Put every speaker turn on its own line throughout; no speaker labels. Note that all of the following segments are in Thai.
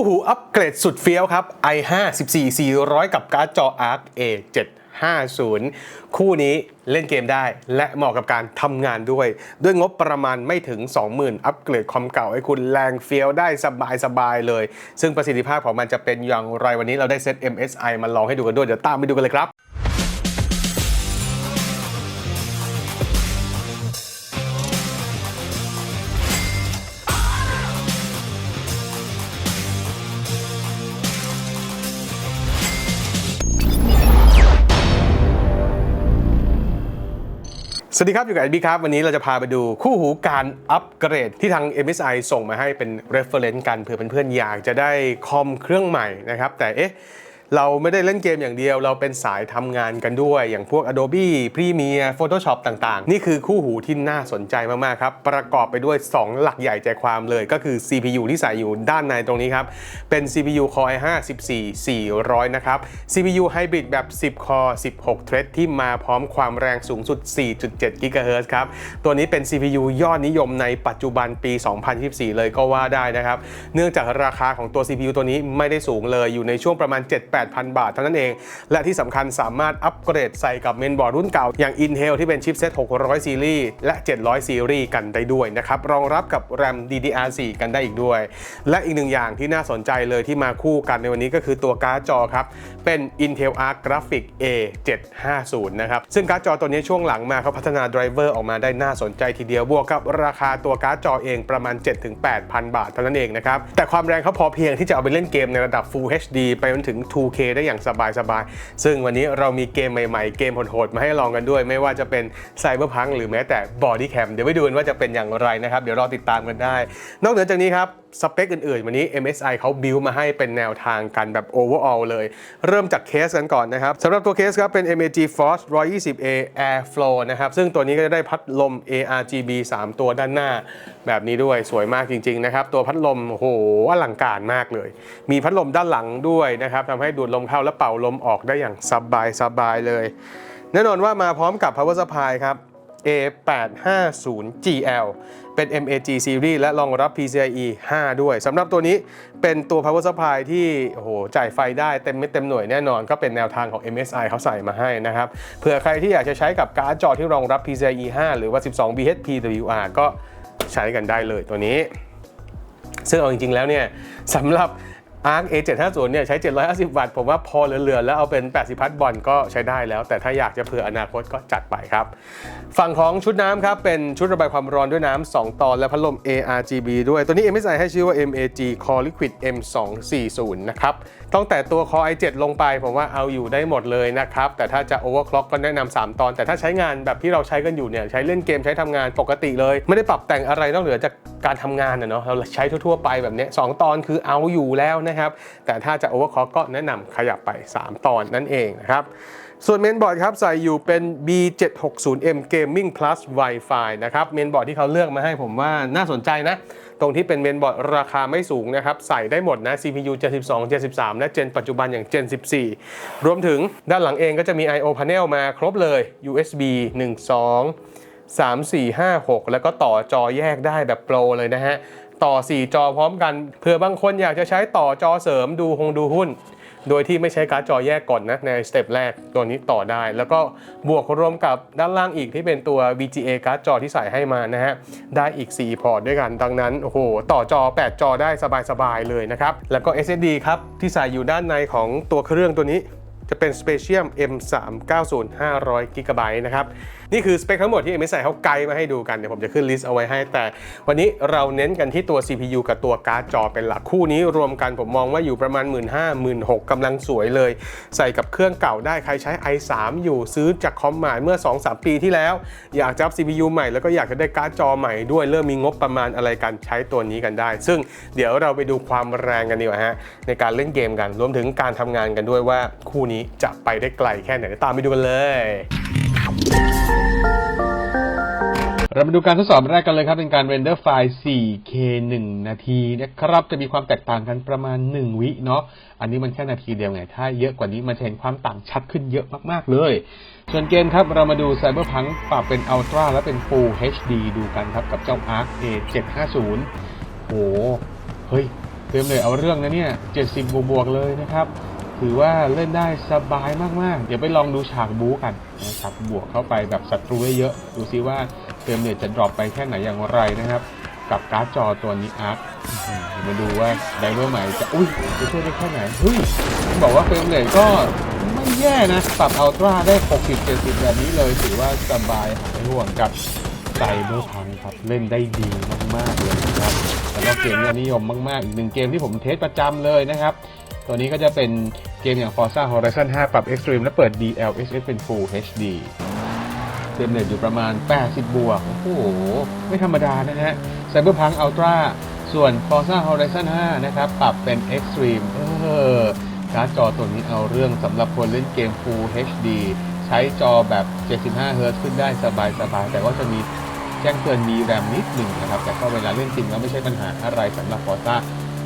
คู่หูอัปเกรดสุดเฟี้ยวครับ i5 14 400 กับการ์ดจอ Arc A 750 คู่นี้เล่นเกมได้ และเหมาะกับการทำงานด้วย ด้วยงบประมาณไม่ถึง 20,000 อัปเกรดคอมเก่าให้คุณแรงเฟี้ยวได้สบายๆเลย ซึ่งประสิทธิภาพของมันจะเป็นอย่างไรวันนี้เราได้เซต MSI มาลองให้ดูกันด้วย เดี๋ยวตามไปดูกันเลยครับ สวัสดีครับ อยู่กับ b ครับ วันนี้เราจะพาไปดูคู่หูการอัปเกรดที่ทาง MSI ส่งมาให้เป็น reference กันเผื่อเพื่อนๆอยากจะได้คอมเครื่องใหม่นะครับ แต่เอ๊ะ เราไม่ได้เล่นเกมอย่างเดียว เราเป็นสายทำงานกันด้วย อย่างพวก Adobe Premiere Photoshop ต่างๆ นี่คือคู่หูที่น่าสนใจมากๆครับ ประกอบไปด้วย 2 หลักใหญ่ใจความเลย ก็คือ CPU ที่ใส่อยู่ด้านในตรงนี้ครับ เป็น CPU Core i5 14 400 นะครับ CPU Hybrid แบบ 10 Core 16 Thread ที่มาพร้อมความแรงสูงสุด 4.7 GHz ครับ ตัวนี้เป็น CPU ยอดนิยมในปัจจุบันปี 2024 เลยก็ว่าได้นะครับ เนื่องจากราคาของตัว CPU ตัวนี้ไม่ได้สูงเลยอยู่ในช่วงประมาณ 7 8,000 บาทเท่านั้นเอง และที่สำคัญสามารถอัปเกรดใส่กับเมนบอร์ดรุ่นเก่า อย่าง Intel ที่เป็นชิปเซต600 ซีรีส์และ 700 ซีรีส์กันได้ด้วยนะครับ รองรับกับ RAM DDR4 กันได้อีกด้วย และอีกหนึ่งอย่างที่น่าสนใจเลยที่มาคู่กันในวันนี้ก็คือตัวการ์ดจอครับ เป็น Intel Arc Graphic A750 นะครับซึ่งการ์ดจอตัวนี้ช่วงหลังมาเขาพัฒนาไดรเวอร์ออกมาได้น่าสนใจทีเดียวบวกกับราคาตัวการ์ดจอเองประมาณ 7-8,000 บาทเท่านั้นเองนะครับแต่ความแรงเขาพอเพียงที่จะเอาไปเล่นเกมในระดับ Full HD ไปจนถึง 2K ได้อย่างสบายๆ ซึ่งวันนี้เรามีเกมใหม่ๆ เกมโหดๆ มาให้ลองกันด้วย ไม่ว่าจะเป็น Cyberpunk หรือแม้แต่ Body Cam เดี๋ยวไปดูกันว่าจะเป็นอย่างไรนะครับ เดี๋ยวรอติดตามกันได้ นอกเหนือจากนี้ครับสเปคอื่นๆ วันนี้ MSI เขาบิวมาให้เป็นแนวทางกันแบบ overall เลย เริ่มจากเคสกันก่อนนะครับสำหรับตัวเคสครับเป็น MAG Force 120A Airflow นะครับซึ่งตัวนี้ก็จะได้พัดลม ARGB 3 ตัวด้านหน้า แบบนี้ด้วยสวยมากจริง ๆ นะครับ ตัวพัดลมโหอลังการมากเลย มีพัดลมด้านหลังด้วยนะครับทำให้ดูดลมเข้าและเป่าลมออกได้อย่างสบายๆเลย แน่นอนว่ามาพร้อมกับ power supply ครับ A850GL เป็น MAG series และรองรับ PCIe 5 ด้วยสำหรับตัวนี้เป็นตัว power supply ที่โอ้โหจ่ายไฟได้เต็มเม็ดเต็มหน่วยแน่นอนก็เป็นแนวทางของ MSI เขาใส่มาให้นะครับเผื่อใครที่อยากจะใช้กับการ์ดจอที่รองรับ PCIe 5 หรือว่า 12 bhp WR ก็ใช้กันได้เลยตัวนี้ ซึ่งเอาจริงๆแล้วเนี่ยสำหรับ Arc A750 เนี่ยใช้ 750 วัตต์ ผมว่าพอเหลือๆ แล้วเอาเป็น 80 พัทบอลก็ใช้ได้แล้ว แต่ถ้าอยากจะเผื่ออนาคตก็จัดไปครับ ฝั่งของชุดน้ำครับ เป็นชุดระบายความร้อนด้วยน้ำ 2 ตอนและพัดลม ARGB ด้วย ตัวนี้ MSI ให้ชื่อว่า MAG Core Liquid M240 นะครับ ตั้งแต่ตัว Core i7 ลงไป ผมว่าเอาอยู่ได้หมดเลยนะครับ แต่ถ้าจะ overclock ก็แนะนำ3ตอน แต่ถ้าใช้งานแบบที่เราใช้กันอยู่เนี่ย ใช้เล่นเกมใช้ทำงานปกติเลย ไม่ได้ปรับแต่งอะไรนอกเหนือจากการทำงานนะเนาะ เราใช้ทั่วๆไปแบบนี้สตอนคือเอาอยู่แล้วนะครับ แต่ถ้าจะ overclock ก็แนะนำขยับไป 3 ตอนนั่นเองนะครับส่วนเมนบอร์ดครับใส่อยู่เป็น B760M Gaming Plus Wi-Fi นะครับเมนบอร์ดที่เขาเลือกมาให้ผมว่าน่าสนใจนะ ตรงที่เป็นเมนบอร์ดราคาไม่สูงนะครับ ใส่ได้หมดนะ CPU 72 73 และเจนปัจจุบันอย่าง Gen 14 รวมถึงด้านหลังเองก็จะมี I/O panel มาครบเลย USB 1 2 3 4 5 6 แล้วก็ต่อจอแยกได้แบบโปรเลยนะฮะ ต่อ 4 จอพร้อมกันเผื่อบางคนอยากจะใช้ต่อจอเสริมดูคงดูหุ้น โดยที่ไม่ใช้การ์ดจอแยกก่อนนะในสเต็ปแรกตัวนี้ต่อได้ แล้วก็บวกรวมกับด้านล่างอีกที่เป็นตัว VGA การ์ดจอที่ใส่ให้มานะฮะได้อีก 4 พอร์ตด้วยกันดังนั้นโอ้โหต่อจอ 8 จอได้สบายๆเลยนะครับแล้วก็ SSD ครับที่ใส่อยู่ด้านในของตัวเครื่องตัวนี้จะเป็น Spatium M390 500 g b นะครับ นี่คือสเปคทั้งหมดที่ MSI เขาไกด์มาให้ดูกันเดี๋ยวผมจะขึ้นลิสต์เอาไว้ให้ แต่วันนี้เราเน้นกันที่ตัว CPU กับตัวการ์ดจอเป็นหลักคู่นี้รวมกันผมมองว่าอยู่ประมาณ 1 5 0 0 0 1 6 0 0กำลังสวยเลย ใส่กับเครื่องเก่าได้ใครใช้ i3 อยู่ซื้อจากคอมหม่เมื่อ 2-3 ปีที่แล้ว อยากจะอัพ CPU ใหม่แล้วก็อยากจะได้การ์ดจอใหม่ด้วยเริ่มมีงบประมาณอะไรกันใช้ตัวนี้กันได้ ซึ่งเดี๋ยวเราไปดูความแรงกันดีกว่าฮะในการเล่นเกมกันรวมถึงการทำงานกันด้วยว่าคู่นี้จะไปได้ไกลแค่ไหนตามไปดูกันเลย
เรามาดูการทดสอบแรกกันเลยครับ เป็นการเรนเดอร์ไฟล์ 4K 1 นาทีนะครับจะมีความแตกต่างกันประมาณ 1 วิเนาะอันนี้มันแค่นาทีเดียวไง ถ้าเยอะกว่านี้มันจะเห็นความต่างชัดขึ้นเยอะมากๆเลย ส่วนเกมครับ เรามาดู Cyberpunk ปรับเป็น Ultra และเป็น Full HD ดูกันครับ กับเจ้า Arc A750 โหเฮ้ยเติมเลยเอาเรื่องนะเนี่ย 70 บวกๆเลยนะครับถือว่าเล่นได้สบายมาก ๆ เดี๋ยวไปลองดูฉากบู๊กันนะครับบวกเข้าไปแบบศัตรูเยอะ ดูซิว่า มเนี่ยจะดรอปไปแค่ไหนอย่างไรนะครับ กับการ์ดจอตัวนี้อาร์คมาดูว่าไดเวอร์ใหม่จะอุ้ยจะช่วยได้แค่ไหนเฮ้ยบอกว่าเฟรมเรทก็ไม่แย่นะ ปรับอัลตร้าได้ 60-70 แบบนี้เลยถือว่าสบายหายห่วงกับไซเบอร์พังครับ เล่นได้ดีมาก ๆ เลยนะครับ แล้วก็เกมยอดนิยมมาก ๆ อีกหนึ่งเกมที่ผมเทสประจำเลยนะครับ ตัวนี้ก็จะเป็นเกมอย่าง Forza Horizon 5 ปรับ Extreme และเปิด DLSS เป็น Full HD เฟรมเรทอยู่ประมาณ 80 บวก โอ้โห ไม่ธรรมดานะฮะ Cyberpunk Ultra ส่วน Forza Horizon 5 นะครับ ปรับเป็น Extreme เออการ์ดจอตัวนี้เอาเรื่องสำหรับคนเล่นเกม Full HD ใช้จอแบบ 75 Hz ขึ้นได้สบายๆ แต่ว่าจะมีแจ้งเตือนมีแรมนิดหนึ่งนะครับ แต่ก็เวลาเล่นจริงแล้วไม่ใช่ปัญหาอะไรสำหรับ Forza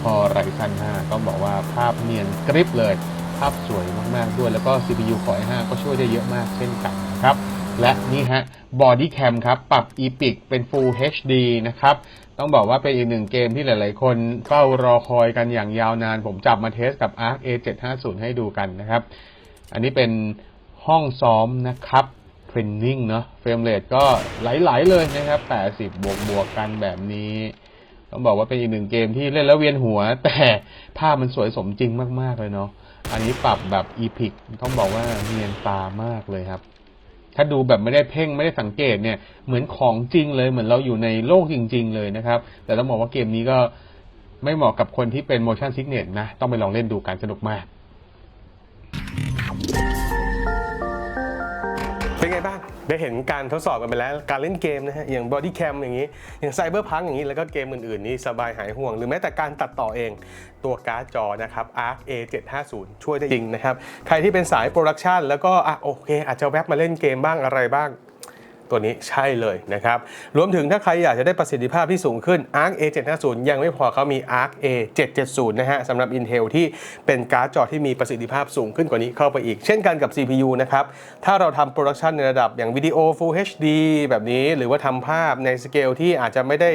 Horizon 5 ต้องบอกว่าภาพเนียนกริบเลย ภาพสวยมากๆด้วย แล้วก็ CPU Core i5 ก็ช่วยได้เยอะมากเช่นกันนะครับ และนี่ฮะ Body Cam ครับ ปรับ Epic เป็น Full HD นะครับ ต้องบอกว่าเป็นอีกหนึ่งเกมที่หลาย ๆ คนเฝ้ารอคอยกันอย่างยาวนาน ผมจับมาเทสกับ Arc A750 ให้ดูกันนะครับ อันนี้เป็นห้องซ้อมนะครับเทรนนิ่งเนาะเฟรมเรทก็ไหล ๆ เลยนะครับ 80 บวกบวกกันแบบนี้ ต้องบอกว่าเป็นอีกหนึ่งเกมที่เล่นแล้วเวียนหัว แต่ภาพมันสวยสมจริงมาก ๆ เลยเนาะอันนี้ปรับแบบอีพิกต้องบอกว่าเนียนตามากเลยครับ ถ้าดูแบบไม่ได้เพ่งไม่ได้สังเกตเนี่ย เหมือนของจริงเลยเหมือนเราอยู่ในโลกจริง ๆ เลยนะครับ แต่ต้องบอกว่าเกมนี้ก็ไม่เหมาะกับคนที่เป็น motion sickness นะ ต้องไปลองเล่นดูกันสนุกมาก
เป็นไงบ้าง ได้เห็นการทดสอบกันไปแล้ว การเล่นเกมนะฮะ อย่างบอดี้แคมอย่างนี้ อย่างไซเบอร์พังอย่างนี้ แล้วก็เกมอื่นๆ นี้สบายหายห่วง หรือแม้แต่การตัดต่อเอง ตัวการ์ดจอนะครับ Arc A750 ช่วยได้จริงนะครับ ใครที่เป็นสายโปรดักชันแล้วก็อะโอเค อาจจะแวบมาเล่นเกมบ้างอะไรบ้าง ตัวนี้ใช่เลยนะครับ รวมถึงถ้าใครอยากจะได้ประสิทธิภาพที่สูงขึ้น Arc A750 ยังไม่พอเขามี Arc A770 นะฮะสำหรับ Intel ที่เป็นการ์ดจอที่มีประสิทธิภาพสูงขึ้นกว่านี้เข้าไปอีก เช่นกันกับ CPU นะครับ ถ้าเราทำโปรดักชันในระดับอย่างวิดีโอ Full HD แบบนี้ หรือว่าทำภาพในสเกลที่อาจจะไม่ได้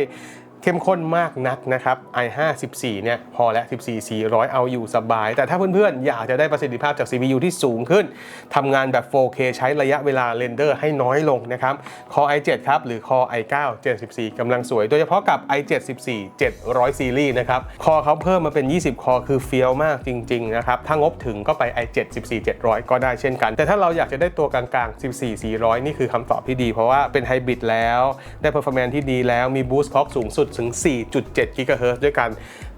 เข้มข้นมากนักนะครับ i5 14 เนี่ยพอแล้ว14 400 เอาอยู่สบาย แต่ถ้าเพื่อนๆ อยากจะได้ประสิทธิภาพจาก CPU ที่สูงขึ้นทำงานแบบ 4K ใช้ระยะเวลาเรนเดอร์ให้น้อยลงนะครับ Core i7 ครับ หรือ Core i9 Gen 14กำลังสวย โดยเฉพาะกับ i7 14 700 ซีรีส์นะครับ คอเขาเพิ่มมาเป็น 20 คอคือเฟี้ยวมากจริงๆนะครับ ถ้างบถึงก็ไป i7 14 700 ก็ได้เช่นกัน แต่ถ้าเราอยากจะได้ตัวกลางๆ 14 400 นี่คือคำตอบที่ดี เพราะว่าเป็นไฮบริดแล้ว ได้ performance ที่ดีแล้ว มี boost clock สูงสุดถึง 4.7 GHz ด้วยกัน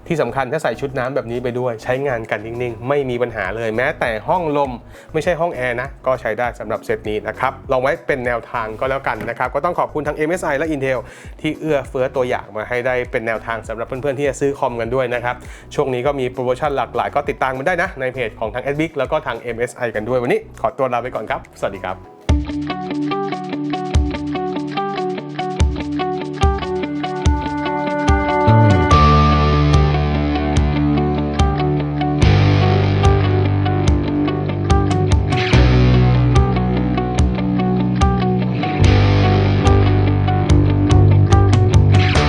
ที่สำคัญถ้าใส่ชุดน้ำแบบนี้ไปด้วย ใช้งานกันนิ่ง ๆ ไม่มีปัญหาเลยแม้แต่ห้องลมไม่ใช่ห้องแอร์นะ ก็ใช้ได้สำหรับเซตนี้นะครับลองไว้เป็นแนวทางก็แล้วกันนะครับ ก็ต้องขอบคุณทั้ง MSI และ Intel ที่เอื้อเฟื้อตัวอย่างมาให้ได้เป็นแนวทางสำหรับเพื่อน ๆ ที่จะซื้อคอมกันด้วยนะครับ ช่วงนี้ก็มีโปรโมชั่นหลากหลาย ก็ติดตามมันได้นะ ในเพจของทาง s b i g แล้วก็ทาง MSI กันด้วยวันนี้ ขอตัวลาไปก่อนครับ สวัสดีครับ